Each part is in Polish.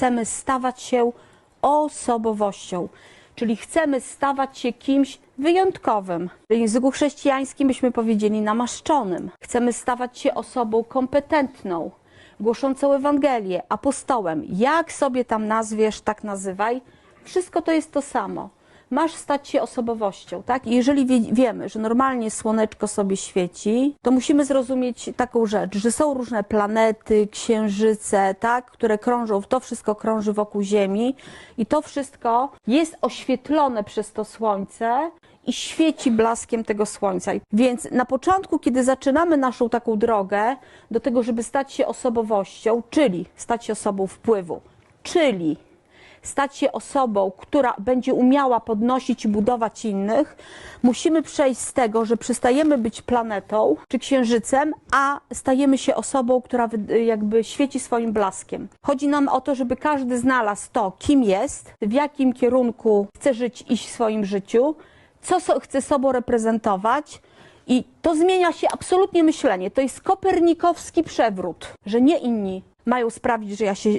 chcemy stawać się osobowością, czyli chcemy stawać się kimś wyjątkowym. W języku chrześcijańskim byśmy powiedzieli namaszczonym. Chcemy stawać się osobą kompetentną, głoszącą Ewangelię, apostołem. Jak sobie tam nazwiesz, tak nazywaj. Wszystko to jest to samo. Masz stać się osobowością, tak? I jeżeli wie, wiemy, że normalnie słoneczko sobie świeci, to musimy zrozumieć taką rzecz, że są różne planety, księżyce, tak? Które krążą, to wszystko krąży wokół Ziemi i to wszystko jest oświetlone przez to słońce i świeci blaskiem tego słońca. Więc na początku, kiedy zaczynamy naszą taką drogę do tego, żeby stać się osobowością, czyli stać się osobą wpływu, czyli stać się osobą, która będzie umiała podnosić i budować innych, musimy przejść z tego, że przestajemy być planetą czy księżycem, a stajemy się osobą, która jakby świeci swoim blaskiem. Chodzi nam o to, żeby każdy znalazł to, kim jest, w jakim kierunku chce żyć, iść w swoim życiu, co so, chce sobą reprezentować. I to zmienia się absolutnie myślenie. To jest kopernikowski przewrót, że nie inni mają sprawić, że ja się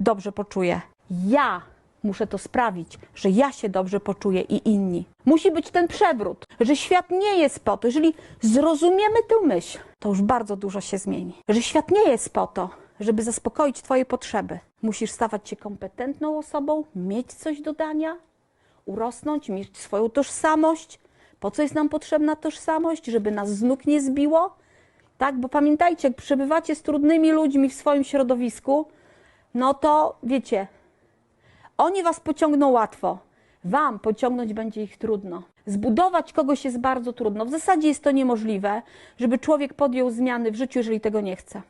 dobrze poczuję. Ja muszę to sprawić, że ja się dobrze poczuję i inni. Musi być ten przewrót, że świat nie jest po to. Jeżeli zrozumiemy tę myśl, to już bardzo dużo się zmieni. Że świat nie jest po to, żeby zaspokoić Twoje potrzeby. Musisz stawać się kompetentną osobą, mieć coś do dania, urosnąć, mieć swoją tożsamość. Po co jest nam potrzebna tożsamość? Żeby nas z nóg nie zbiło? Tak, bo pamiętajcie, jak przebywacie z trudnymi ludźmi w swoim środowisku, no to wiecie, oni was pociągną łatwo. Wam pociągnąć będzie ich trudno. Zbudować kogoś jest bardzo trudno. W zasadzie jest to niemożliwe, żeby człowiek podjął zmiany w życiu, jeżeli tego nie chce.